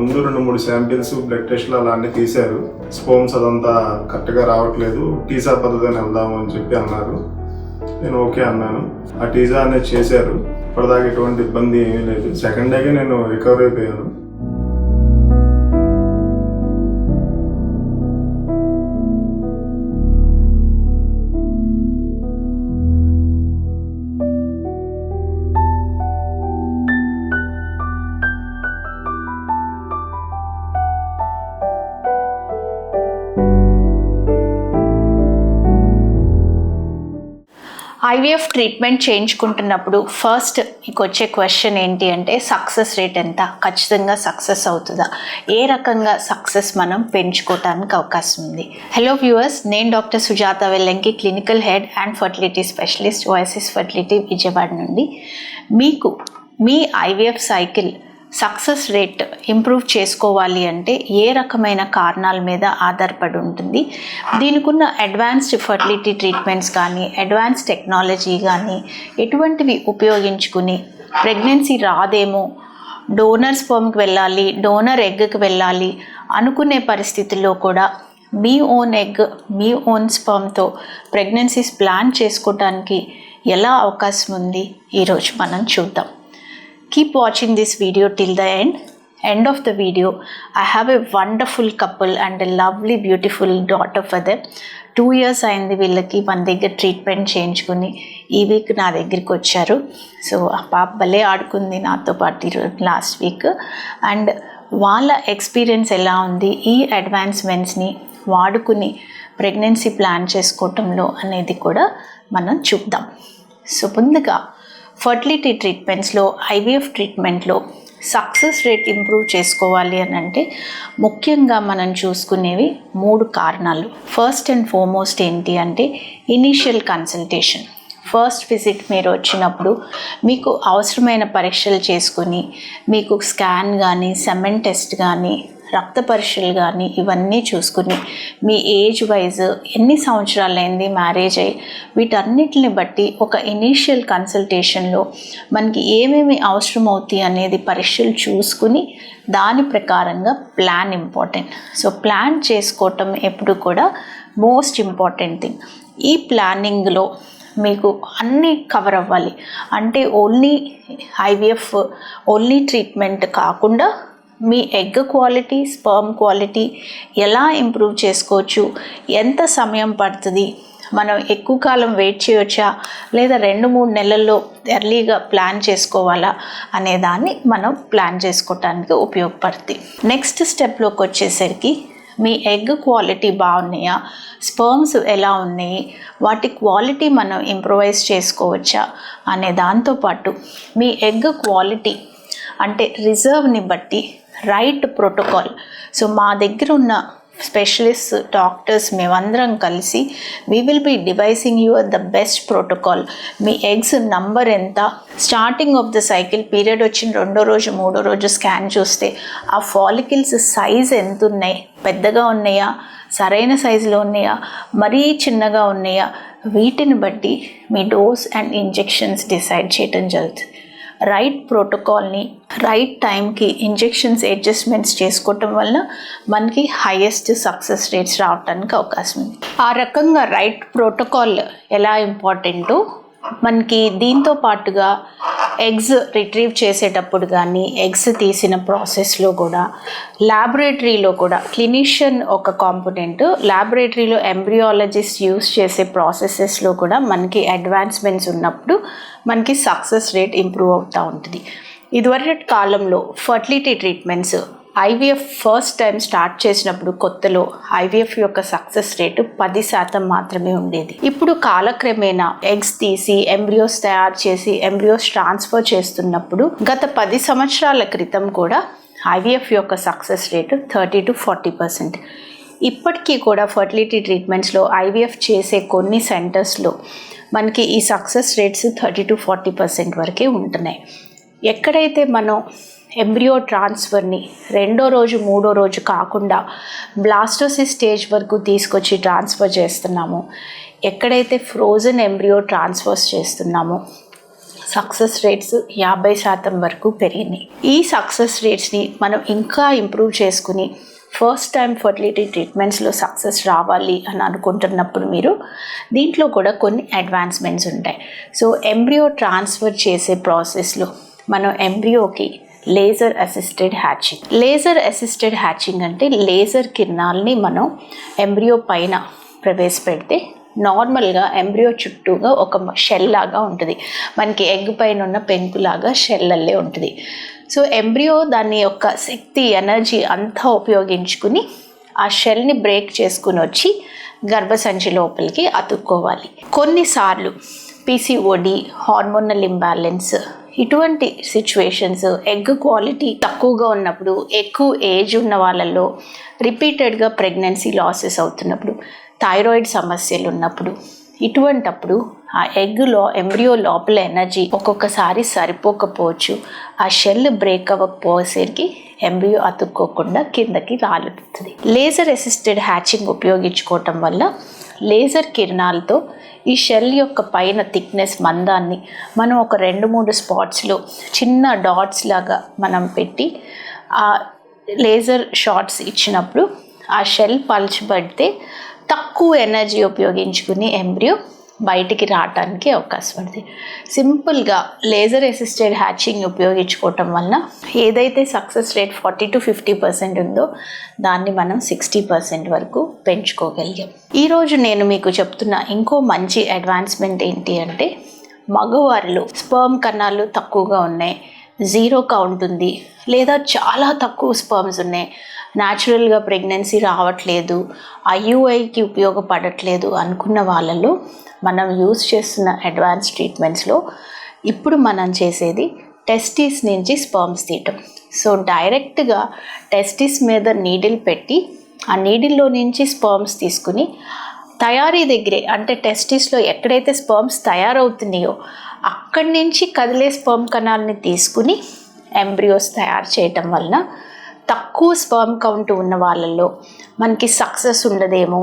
ముందు రెండు మూడు శాంపిల్స్ బ్లడ్ టెస్ట్లు అలా అన్ని తీశారు. స్పోమ్స్ అదంతా కరెక్ట్గా రావట్లేదు. టీసా పద్ధతిని వెళ్దాము అని చెప్పి అన్నారు. నేను ఓకే అన్నాను. ఆ టీజా అనేది చేశారు. ఇప్పటిదాకా ఎటువంటి ఇబ్బంది ఏమీ లేదు. సెకండ్ డేగా నేను రికవర్ అయిపోయాను. ఐవీఎఫ్ ట్రీట్మెంట్ చేయించుకుంటున్నప్పుడు ఫస్ట్ మీకు వచ్చే క్వశ్చన్ ఏంటి అంటే సక్సెస్ రేట్ ఎంత? ఖచ్చితంగా సక్సెస్ అవుతుందా? ఏ రకంగా సక్సెస్ మనం పెంచుకోవటానికి అవకాశం ఉంది? హలో వ్యూవర్స్ నేను doctor Sujatha Vellanki clinical head and fertility specialist OSS fertility Vijayawada నుండి. మీకు మీ IVF cycle success rate improve చేసుకోవాలి అంటే ఏ రకమైన కారణాల మీద ఆధారపడి ఉంటుంది. దీనికి ఉన్న అడ్వాన్స్డ్ ఫర్టిలిటీ ట్రీట్మెంట్స్ కానీ అడ్వాన్స్ టెక్నాలజీ కానీ ఎటువంటివి ఉపయోగించుకుని ప్రెగ్నెన్సీ రాదేమో డోనర్ స్పర్మ్కి వెళ్ళాలి డోనర్ ఎగ్కి వెళ్ళాలి అనుకునే పరిస్థితుల్లో కూడా మీ ఓన్ ఎగ్ మీ ఓన్ స్పర్మ్తో ప్రెగ్నెన్సీస్ ప్లాన్ చేసుకోవడానికి ఎలా అవకాశం ఉంది? ఈరోజు మనం చూద్దాం. Keep watching this video till the end end of the video. I have a wonderful couple and a lovely beautiful daughter for them. Two years అయింది వీళ్ళకి మన దగ్గర ట్రీట్మెంట్ చేయించుకుని. ఈ వీక్ నా దగ్గరికి వచ్చారు. సో ఆ పాప భలే ఆడుకుంది నాతో పాటు ఈరోజు లాస్ట్ వీక్ అండ్ వాళ్ళ ఎక్స్పీరియన్స్ ఎలా ఉంది? ఈ అడ్వాన్స్మెంట్స్ని వాడుకుని ప్రెగ్నెన్సీ ప్లాన్ చేసుకోవటంలో అనేది కూడా మనం చూద్దాం. సో ముందుగా ఫర్టిలిటీ ట్రీట్మెంట్స్లో ఐవీఎఫ్ ట్రీట్మెంట్లో సక్సెస్ రేట్ ఇంప్రూవ్ చేసుకోవాలి అని అంటే ముఖ్యంగా మనం చూసుకునేవి మూడు కారణాలు. ఫస్ట్ అండ్ ఫోర్మోస్ట్ ఏంటి అంటే ఇనీషియల్ కన్సల్టేషన్ ఫస్ట్ విజిట్ మీరు వచ్చినప్పుడు మీకు అవసరమైన పరీక్షలు చేసుకుని మీకు స్కాన్ కానీ సెమెన్ టెస్ట్ కానీ రక్త పరీక్షలు కానీ ఇవన్నీ చూసుకుని మీ ఏజ్ వైజ్ ఎన్ని సంవత్సరాలైంది మ్యారేజ్ అయ్యి వీటన్నిటిని బట్టి ఒక ఇనీషియల్ కన్సల్టేషన్లో మనకి ఏమేమి అవసరం అవుతాయి అనేది పరీక్షలు చూసుకుని దాని ప్రకారంగా ప్లాన్ ఇంపార్టెంట్. సో ప్లాన్ చేసుకోవటం ఎప్పుడు కూడా మోస్ట్ ఇంపార్టెంట్ థింగ్. ఈ ప్లానింగ్లో మీకు అన్నీ కవర్ అవ్వాలి. అంటే ఓన్లీ ఐవీఎఫ్ ఓన్లీ ట్రీట్మెంట్ కాకుండా మీ ఎగ్ క్వాలిటీ స్పర్మ్ క్వాలిటీ ఎలా ఇంప్రూవ్ చేసుకోవచ్చు? ఎంత సమయం పడుతుంది? మనం ఎక్కువ కాలం వెయిట్ చేయవచ్చా లేదా రెండు మూడు నెలల్లో ఎర్లీగా ప్లాన్ చేసుకోవాలా? అనే దాన్ని మనం ప్లాన్ చేసుకోవటానికి ఉపయోగపడుతుంది నెక్స్ట్ స్టెప్లోకి వచ్చేసరికి మీ ఎగ్ క్వాలిటీ బాగున్నాయా? స్పర్మ్స్ ఎలా ఉన్నాయి? వాటి క్వాలిటీ మనం ఇంప్రొవైజ్ చేసుకోవచ్చా? అనే దాంతోపాటు మీ ఎగ్ క్వాలిటీ అంటే రిజర్వ్ని బట్టి రైట్ ప్రోటోకాల్ సో మా దగ్గర ఉన్న స్పెషలిస్ట్ డాక్టర్స్ మేమందరం కలిసి we will be devising your the best protocol me eggs number ఎంత? Starting of the cycle period వచ్చిన రెండో రోజు మూడో రోజు స్కాన్ చూస్తే ఆ ఫాలికిల్స్ సైజ్ ఎంత ఉన్నాయి? పెద్దగా ఉన్నాయా? సరైన సైజులో ఉన్నాయా? మరీ చిన్నగా ఉన్నాయా? వీటిని బట్టి మీ డోస్ అండ్ ఇంజెక్షన్స్ డిసైడ్ చేయటం జరుగుతుంది. రైట్ ప్రోటోకాల్ని రైట్ టైంకి ఇంజెక్షన్స్ అడ్జస్ట్మెంట్స్ చేసుకోవటం వల్ల మనకి హైయెస్ట్ సక్సెస్ రేట్స్ రావడానికి అవకాశం ఉంది. ఆ రకంగా రైట్ ప్రోటోకాల్ ఎలా ఇంపార్టెంటో మనకి దీంతో పాటుగా ఎగ్స్ రిట్రీవ్ చేసేటప్పుడు కానీ ఎగ్స్ తీసిన ప్రాసెస్లో కూడా ల్యాబొరేటరీలో కూడా క్లినిషియన్ ఒక కాంపోనెంట్ ల్యాబొరేటరీలో ఎంబ్రియాలజిస్ట్ యూస్ చేసే ప్రాసెసెస్లో కూడా మనకి అడ్వాన్స్మెంట్స్ ఉన్నప్పుడు మనకి సక్సెస్ రేట్ ఇంప్రూవ్ అవుతూ ఉంటుంది. ఇదివరకటి కాలంలో fertility treatments IVF first time start చేసినప్పుడు కొత్తలో ఐవీఎఫ్ యొక్క సక్సెస్ రేటు పది శాతం మాత్రమే ఉండేది. ఇప్పుడు కాలక్రమేణా ఎగ్స్ తీసి ఎంబ్రియోస్ తయారు చేసి ఎంబ్రియోస్ ట్రాన్స్ఫర్ చేస్తున్నప్పుడు గత పది సంవత్సరాల క్రితం కూడా ఐవీఎఫ్ యొక్క success rate thirty to forty percent. ఇప్పటికీ కూడా ఫర్టిలిటీ ట్రీట్మెంట్స్లో ఐవీఎఫ్ చేసే కొన్ని సెంటర్స్లో మనకి ఈ success rates thirty to forty percent వరకే ఉంటున్నాయి. ఎక్కడైతే మనం ఎంబ్రియో ట్రాన్స్ఫర్ని రెండో రోజు మూడో రోజు కాకుండా బ్లాస్టోసిస్ స్టేజ్ వరకు తీసుకొచ్చి ట్రాన్స్ఫర్ చేస్తున్నామో. ఎక్కడైతే ఫ్రోజన్ ఎంబ్రియో ట్రాన్స్ఫర్స్ చేస్తున్నామో సక్సెస్ రేట్స్ యాభై శాతం వరకు పెరిగినాయి. ఈ సక్సెస్ రేట్స్ని మనం ఇంకా ఇంప్రూవ్ చేసుకుని ఫస్ట్ టైం ఫర్టిలిటీ ట్రీట్మెంట్స్లో సక్సెస్ రావాలి అని అనుకుంటున్నప్పుడు మీరు దీంట్లో కూడా కొన్ని అడ్వాన్స్మెంట్స్ ఉంటాయి. సో ఎంబ్రియో ట్రాన్స్ఫర్ చేసే ప్రాసెస్లో మనం ఎంబ్రియోకి laser assisted hatching laser assisted hatching అంటే లేజర్ కిరణాలని మనం ఎంబ్రియో పైన ప్రవేశపెడితే నార్మల్గా ఎంబ్రియో చుట్టూగా ఒక షెల్ లాగా ఉంటుంది. మనకి ఎగ్ పైన ఉన్న పెంకులాగా షెల్లల్లే ఉంటుంది. సో ఎంబ్రియో దాని యొక్క శక్తి ఎనర్జీ అంతా ఉపయోగించుకుని ఆ షెల్ని బ్రేక్ చేసుకుని వచ్చి గర్భసంచి లోపలికి అతుక్కోవాలి. కొన్నిసార్లు పీసీఓడి హార్మోనల్ ఇంబ్యాలెన్స్ ఇటువంటి సిచ్యువేషన్స్ ఎగ్ క్వాలిటీ తక్కువగా ఉన్నప్పుడు ఎక్కువ ఏజ్ ఉన్న వాళ్ళల్లో రిపీటెడ్గా ప్రెగ్నెన్సీ లాసెస్ అవుతున్నప్పుడు థైరాయిడ్ సమస్యలు ఉన్నప్పుడు ఇటువంటప్పుడు ఆ ఎగ్లో ఎంబ్రియో లోపల ఎనర్జీ ఒక్కొక్కసారి సరిపోకపోవచ్చు. ఆ షెల్ బ్రేక్ అవ్వకపోయేసరికి ఎంబ్రియో అతుక్కోకుండా కిందకి రాలుతుంది లేజర్ అసిస్టెడ్ హ్యాచింగ్ ఉపయోగించుకోవటం వల్ల లేజర్ కిరణాలతో ఈ షెల్ యొక్క పైన థిక్నెస్ మందాన్ని మనం ఒక రెండు మూడు స్పాట్స్లో చిన్న డాట్స్ లాగా మనం పెట్టి ఆ లేజర్ షార్ట్స్ ఇచ్చినప్పుడు ఆ షెల్ పలచబడితే తక్కువ ఎనర్జీ ఉపయోగించుకుని ఎంబ్రియో బయటికి రావటానికి అవకాశం ఉంది. సింపుల్గా లేజర్ అసిస్టెడ్ హ్యాచింగ్ ఉపయోగించుకోవటం వలన ఏదైతే success rate forty to fifty percent ఉందో దాన్ని మనం సిక్స్టీ పర్సెంట్ వరకు పెంచుకోగలిగాం. ఈరోజు నేను మీకు చెప్తున్న ఇంకో మంచి అడ్వాన్స్మెంట్ ఏంటి అంటే మగవారిలో స్పర్మ్ కణాలు తక్కువగా ఉన్నాయి. జీరో ఉంటుంది. లేదా చాలా తక్కువ స్పర్మ్స్ ఉన్నాయి. న్యాచురల్గా ప్రెగ్నెన్సీ రావట్లేదు. ఐయుఐకి ఉపయోగపడట్లేదు అనుకున్న వాళ్ళలో మనం యూస్ చేస్తున్న అడ్వాన్స్ ట్రీట్మెంట్స్లో ఇప్పుడు మనం చేసేది టెస్టిస్ నుంచి స్పర్మ్స్ తీయటం. సో డైరెక్ట్గా టెస్టిస్ మీద నీడిల్ పెట్టి ఆ నీడిల్లో నుంచి స్పర్మ్స్ తీసుకుని తయారీ దగ్గరే అంటే టెస్టిస్లో ఎక్కడైతే స్పర్మ్స్ తయారవుతున్నాయో అక్కడి నుంచి కదిలే స్పర్మ్ కణాలని తీసుకుని ఎంబ్రియోస్ తయారు చేయటం వలన తక్కువ స్పర్మ్ కౌంట్ ఉన్న వాళ్ళల్లో మనకి సక్సెస్ ఉండదేమో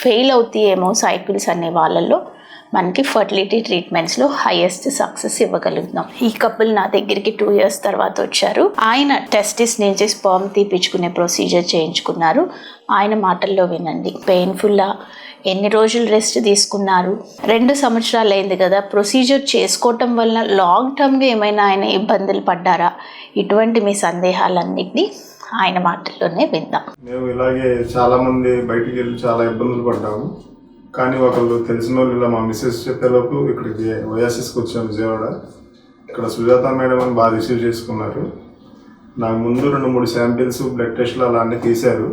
ఫెయిల్ అవుతాయేమో సైకిల్స్ అనే వాళ్ళల్లో మనకి ఫర్టిలిటీ ట్రీట్మెంట్స్లో హైయెస్ట్ సక్సెస్ ఇవ్వగలుగుతాం ఈ కపుల్ నా దగ్గరికి టూ ఇయర్స్ తర్వాత వచ్చారు. ఆయన టెస్టిస్ నుంచి స్పర్మ్ తీపించుకునే ప్రొసీజర్ చేయించుకున్నారు. ఆయన మాటల్లో వినండి. పెయిన్ఫుల్లా ఎన్ని రోజులు రెస్ట్ తీసుకున్నారు? రెండు సంవత్సరాలు అయింది కదా. ప్రొసీజర్ చేసుకోవటం వల్ల లాంగ్ టర్మ్గా ఏమైనా ఆయన ఇబ్బందులు పడ్డారా? ఇటువంటి మీ సందేహాలన్నింటినీ ఆయన మాటల్లోనే విందాం. మేము ఇలాగే చాలా మంది బయటికి వెళ్ళి చాలా ఇబ్బందులు పడ్డాము. కానీ ఒకళ్ళు తెలిసిన వాళ్ళు ఇలా మా మిస్సెస్ చెప్పేలోపు ఇక్కడికి ఓయాసిస్కి వచ్చాం విజయవాడ. ఇక్కడ సుజాత మేడం అని బాగా రిసీవ్ చేసుకున్నారు. నాకు ముందు రెండు మూడు శాంపిల్స్ బ్లడ్ టెస్ట్లు అలా అన్నీ తీశారు.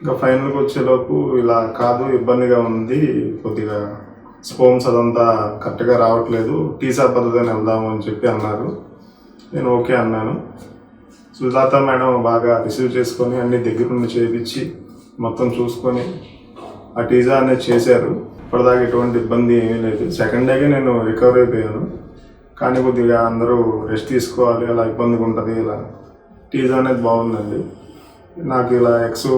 ఇంకా ఫైనల్కి వచ్చేలోపు ఇలా కాదు ఇబ్బందిగా ఉంది కొద్దిగా స్పోమ్స్ అదంతా కరెక్ట్గా రావట్లేదు టీసా పద్ధతిని వెళ్దాము అని చెప్పి అన్నారు. నేను ఓకే అన్నాను. సుజాత మేడం బాగా రిసీవ్ చేసుకొని అన్ని దగ్గర నుండి చేయించి మొత్తం చూసుకొని ఆ టీజా అనేది చేశారు. ఇప్పటిదాకా ఎటువంటి ఇబ్బంది ఏమీ లేదు. సెకండ్ డేగా నేను రికవర్ అయిపోయాను. కానీ కొద్దిగా అందరూ రెస్ట్ తీసుకోవాలి అలా ఇబ్బందిగా ఉంటుంది ఇలా టీజా అనేది బాగుందండి. నాకు ఇలా ఎక్స్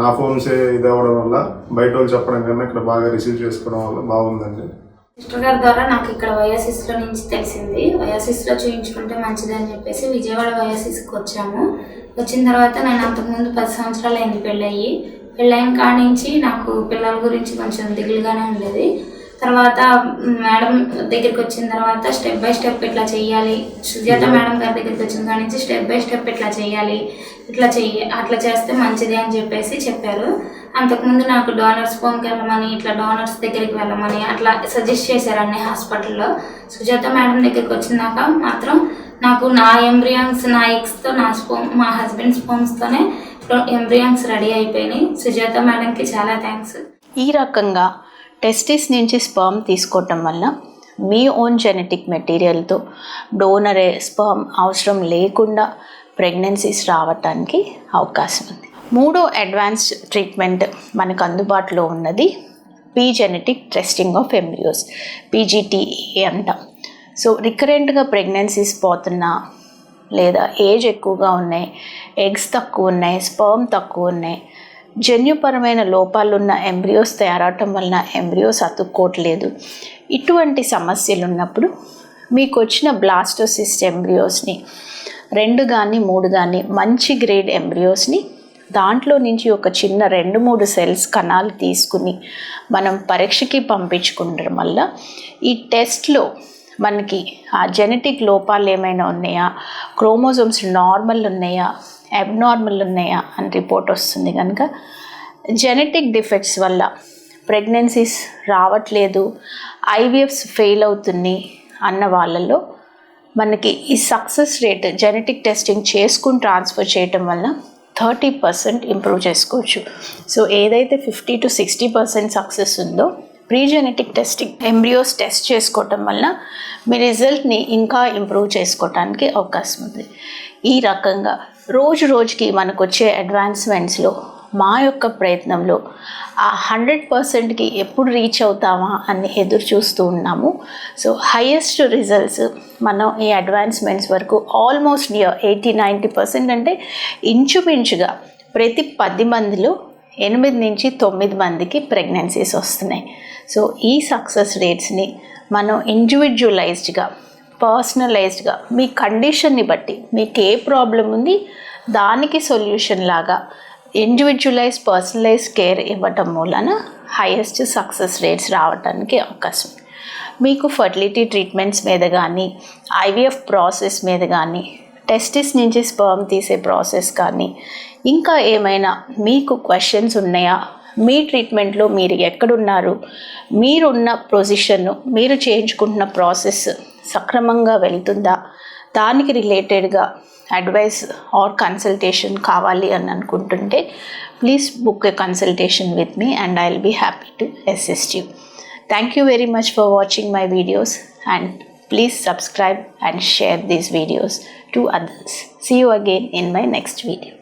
నా ఫోన్సే ఇది అవ్వడం వల్ల బయట వాళ్ళు చెప్పడం కన్నా ఇక్కడ బాగా రిసీవ్ చేసుకోవడం వల్ల బాగుందండి. సిస్టర్ గారి ద్వారా నాకు ఇక్కడ వయాసిస్లో నుంచి తెలిసింది. వయాసిస్లో చూయించుకుంటే మంచిది అని చెప్పేసి విజయవాడ వయాసిస్ వచ్చాము. వచ్చిన తర్వాత నేను అంతకుముందు పది సంవత్సరాలు అయింది పెళ్ళయ్యి. పెళ్ళైన కాడి నుంచి నాకు పిల్లల గురించి కొంచెం దిగులుగానే ఉండేది. తర్వాత మేడం దగ్గరికి వచ్చిన తర్వాత స్టెప్ బై స్టెప్ ఇట్లా చేయాలి సుజాత మేడం గారి దగ్గరికి వచ్చిన కాడి నుంచి స్టెప్ బై స్టెప్ ఇట్లా చేయాలి ఇట్లా చెయ్యి అట్లా చేస్తే మంచిది అని చెప్పేసి చెప్పారు. అంతకుముందు నాకు డోనర్స్ హోమ్కి వెళ్ళమని ఇట్లా డోనర్స్ దగ్గరికి వెళ్ళమని అట్లా సజెస్ట్ చేశారు అన్ని హాస్పిటల్లో. సుజాత మేడం దగ్గరికి వచ్చినాక మాత్రం నాకు నా ఎంబ్రియాన్స్ నా ఎగ్స్తో నా స్పోమ్ మా హస్బెండ్ స్పోమ్స్తోనే ఎంబ్రియాన్స్ రెడీ అయిపోయినాయి. సుజాత మేడంకి చాలా థ్యాంక్స్ ఈ రకంగా టెస్టిస్ నుంచి స్పర్మ్ తీసుకోవటం వల్ల మీ ఓన్ జెనెటిక్ మెటీరియల్తో డోనరే స్పర్మ్ అవసరం లేకుండా ప్రెగ్నెన్సీస్ రావటానికి అవకాశం ఉంది. మూడో అడ్వాన్స్డ్ ట్రీట్మెంట్ మనకు అందుబాటులో ఉన్నది P genetic testing of embryos PGTA అంటాం. సో రికరెంట్గా ప్రెగ్నెన్సీస్ పోతున్న లేదా ఏజ్ ఎక్కువగా ఉన్నాయి ఎగ్స్ తక్కువ ఉన్నాయి స్పర్మ్ తక్కువ ఉన్నాయి. జన్యుపరమైన లోపాలున్న ఎంబ్రియోస్ తయారవటం వలన ఎంబ్రియోస్ అతుక్కోవట్లేదు. ఇటువంటి సమస్యలు ఉన్నప్పుడు మీకు వచ్చిన బ్లాస్టోసిస్ట్ ఎంబ్రియోస్ని రెండు కానీ మూడు కానీ మంచి గ్రేడ్ ఎంబ్రియోస్ని దాంట్లో నుంచి ఒక చిన్న రెండు మూడు సెల్స్ కణాలు తీసుకుని మనం పరీక్షకి పంపించుకుండడం వల్ల ఈ టెస్ట్లో మనకి ఆ జెనెటిక్ లోపాలు ఏమైనా ఉన్నాయా? క్రోమోజోమ్స్ నార్మల్ ఉన్నాయా? అబ్నార్మల్ ఉన్నాయా? అని రిపోర్ట్ వస్తుంది కనుక జెనెటిక్ డిఫెక్ట్స్ వల్ల ప్రెగ్నెన్సీస్ రావట్లేదు ఐవీఎఫ్స్ ఫెయిల్ అవుతుంది అన్న వాళ్ళలో మనకి ఈ సక్సెస్ రేట్ జెనెటిక్ టెస్టింగ్ చేసుకుని ట్రాన్స్ఫర్ చేయటం వల్ల థర్టీ పర్సెంట్ ఇంప్రూవ్ చేసుకోవచ్చు. సో ఏదైతే fifty to sixty percent success ఉందో ప్రీజెనెటిక్ టెస్టింగ్ ఎంబ్రియోస్ టెస్ట్ చేసుకోవటం వలన మీ రిజల్ట్ని ఇంకా ఇంప్రూవ్ చేసుకోవటానికి అవకాశం ఉంది. ఈ రకంగా రోజు రోజుకి మనకు వచ్చే అడ్వాన్స్మెంట్స్లో మా యొక్క ప్రయత్నంలో ఆ హండ్రెడ్ పర్సెంట్కి ఎప్పుడు రీచ్ అవుతామా అని ఎదురు చూస్తూ ఉన్నాము. సో హయ్యెస్ట్ రిజల్ట్స్ మనం ఈ అడ్వాన్స్మెంట్స్ వరకు almost near eighty ninety percent అంటే ఇంచుమించుగా ప్రతి పది మందిలో ఎనిమిది నుంచి తొమ్మిది మందికి ప్రెగ్నెన్సీస్ వస్తున్నాయి. సో ఈ సక్సెస్ రేట్స్ని మనం ఇండివిజువలైజ్డ్గా పర్సనలైజ్డ్గా మీ కండిషన్ని బట్టి మీకు ఏ ప్రాబ్లం ఉంది దానికి సొల్యూషన్ లాగా ఇండివిజువలైజ్ పర్సనలైజ్ కేర్ ఇవ్వటం మూలన హైయెస్ట్ సక్సెస్ రేట్స్ రావడానికి అవకాశం మీకు ఫర్టిలిటీ ట్రీట్మెంట్స్ మీద కానీ ఐవీఎఫ్ ప్రాసెస్ మీద కానీ టెస్టిస్ నుంచి స్పర్మ్ తీసే ప్రాసెస్ కానీ ఇంకా ఏమైనా మీకు క్వశ్చన్స్ ఉన్నాయా? మీ ట్రీట్మెంట్లో మీరు ఎక్కడున్నారు? మీరున్న పొజిషన్ను మీరు చేయించుకుంటున్న ప్రాసెస్ సక్రమంగా వెళ్తుందా? దానికి రిలేటెడ్గా అడ్వైస్ ఆర్ కన్సల్టేషన్ కావాలి అని అనుకుంటుంటే please book a consultation with me and I will be happy to assist you thank you very much for watching my videos and please subscribe and share these videos to others see you again in my next video